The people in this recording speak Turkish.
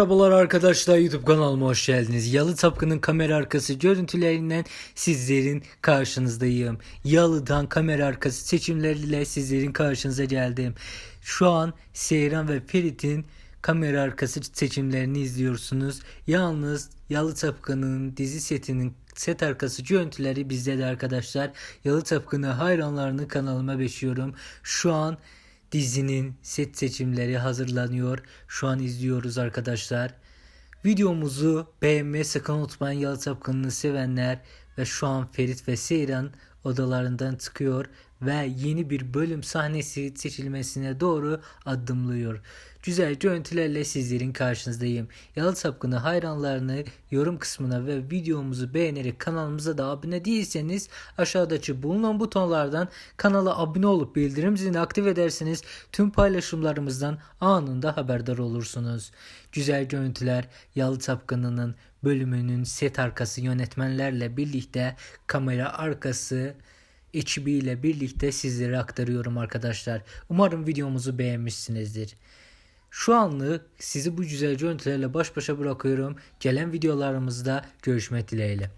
Merhabalar arkadaşlar YouTube kanalıma hoş geldiniz. Yalı Tapkın'ın kamera arkası görüntülerinden sizlerin karşınızdayım. Yalı'dan kamera arkası seçimleriyle sizlerin karşınıza geldim. Şu an Seyran ve Ferit'in kamera arkası seçimlerini izliyorsunuz. Yalnız Yalı Tapkın'ın dizi setinin set arkası görüntüleri bizde de arkadaşlar. Yalı Tapkın'ı hayranlarını kanalıma beşiyorum. Şu an Dizinin set seçimleri hazırlanıyor. Şu an izliyoruz arkadaşlar. Videomuzu beğenmeyi sakın unutmayın. Yalı Tapkını'nı sevenler ve şu an Ferit ve Seyran odalarından çıkıyor ve yeni bir bölüm sahnesi seçilmesine doğru adımlıyor. Güzel görüntülerle sizlerin karşınızdayım. Yalı Tapkını hayranlarını yorum kısmına ve videomuzu beğenerek kanalımıza da abone değilseniz aşağıdaki bulunan butonlardan kanala abone olup bildirim zilini aktif ederseniz tüm paylaşımlarımızdan anında haberdar olursunuz. Güzel görüntüler Yalı Tapkını'nın bölümünün set arkası yönetmenlerle birlikte kamera arkası ekibiyle birlikte sizlere aktarıyorum arkadaşlar. Umarım videomuzu beğenmişsinizdir. Şu anlık sizi bu güzel görüntülerle baş başa bırakıyorum. Gelen videolarımızda görüşmek dileğiyle.